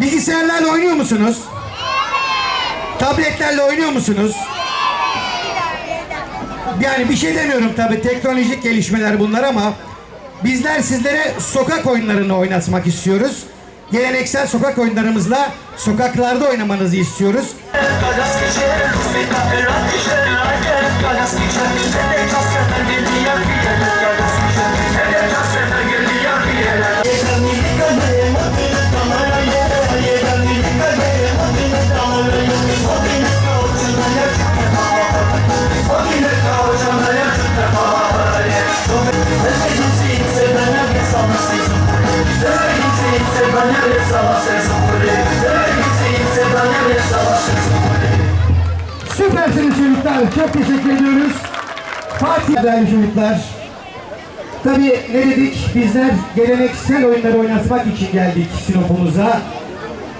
Bilgisayarlarla oynuyor musunuz? Tabletlerle oynuyor musunuz? Yani bir şey demiyorum tabii teknolojik gelişmeler bunlar ama bizler sizlere sokak oyunlarını oynatmak istiyoruz. Geleneksel sokak oyunlarımızla sokaklarda oynamanızı istiyoruz. Süpersiniz çocuklar. Çok teşekkür ediyoruz. Fatih değerli çocuklar. Tabii ne dedik? Bizler geleneksel oyunları oynatmak için geldik Sinop'umuza.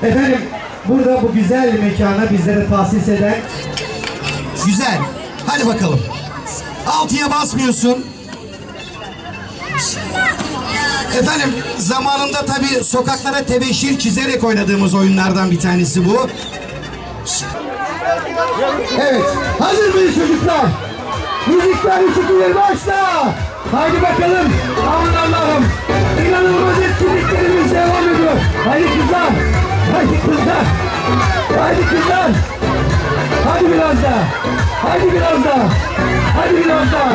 Efendim burada bu güzel mekana bizlere tahsis eden Güzel. Hadi bakalım. Altıya basmıyorsun. Efendim zamanında tabii sokaklara tebeşir çizerek oynadığımız oyunlardan bir tanesi bu. Evet. Hazır mıyız çocuklar? Müzikler ışıkları başla. Haydi bakalım. Aman Allah'ım. İnanılmaz etkinliklerimiz devam ediyor. Haydi kızlar. Haydi kızlar. Haydi kızlar. Hadi biraz daha. Hadi biraz daha. Hadi biraz daha.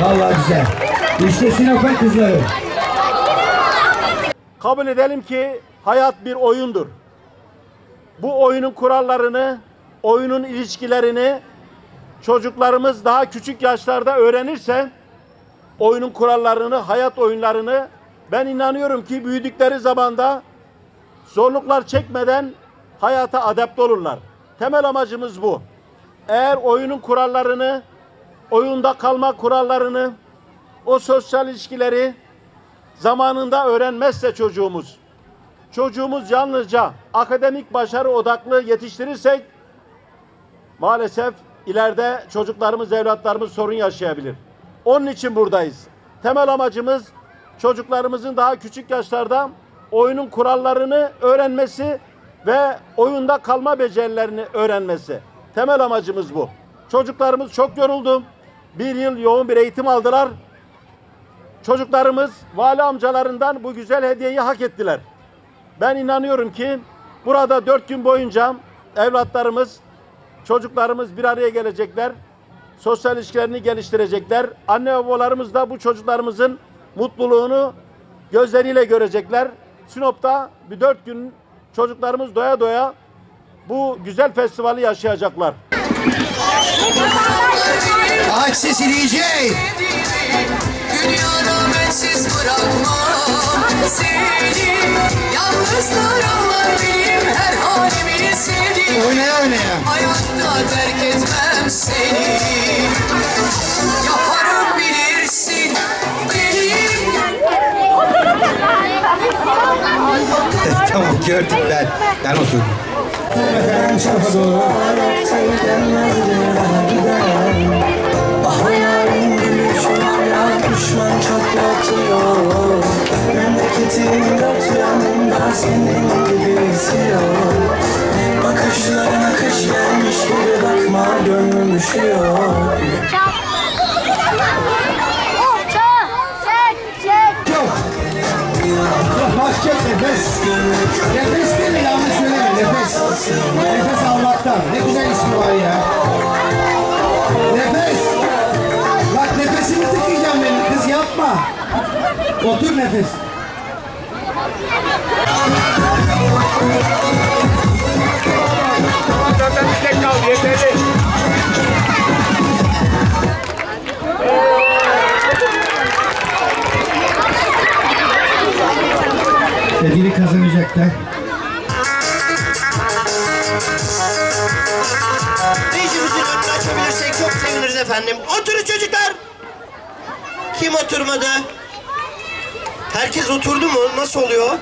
Vallahi güzel. İşte Sinop'un kızları. Kabul edelim ki hayat bir oyundur. Bu oyunun kurallarını, oyunun ilişkilerini çocuklarımız daha küçük yaşlarda öğrenirse oyunun kurallarını, hayat oyunlarını ben inanıyorum ki büyüdükleri zamanda zorluklar çekmeden hayata adapte olurlar. Temel amacımız bu. Eğer oyunun kurallarını, oyunda kalma kurallarını, o sosyal ilişkileri zamanında öğrenmezse çocuğumuz, çocuğumuz yalnızca akademik başarı odaklı yetiştirirsek maalesef ileride çocuklarımız, evlatlarımız sorun yaşayabilir. Onun için buradayız. Temel amacımız çocuklarımızın daha küçük yaşlarda oyunun kurallarını öğrenmesi ve oyunda kalma becerilerini öğrenmesi. Temel amacımız bu. Çocuklarımız çok yoruldu. Bir yıl yoğun bir eğitim aldılar. Çocuklarımız vali amcalarından bu güzel hediyeyi hak ettiler. Ben inanıyorum ki burada dört gün boyunca evlatlarımız, çocuklarımız bir araya gelecekler. Sosyal ilişkilerini geliştirecekler. Anne babalarımız da bu çocuklarımızın mutluluğunu gözleriyle görecekler. Sinop'ta bir dört gün çocuklarımız doya doya bu güzel festivali yaşayacaklar. Aç sesi DJ. Dünyada bensiz bırakmam seni Yalnızlarım var benim her halimi sevdiğim Oynaya oynaya. Hayatta terk etmem seni Yaparım bilirsin benim tamam gördük ben. Ben oturdum. Şu tarafa doğru. Gibi esiyor Bakışlarına kış gelmiş gibi bakma gönlüm üşüyor nefes. Nefes değil mi? Yanlış söyleme. Nefes. Nefes almaktan. Ne güzel ismi var ya. Nefes. Bak nefesimi tıkayacağım benim. Kız yapma. Otur nefes. Ödülü kazanacaklar. Rejimizin önünü açabilirsek çok seviniriz efendim. Oturun çocuklar. Kim oturmadı? Herkes oturdu mu? Nasıl oluyor?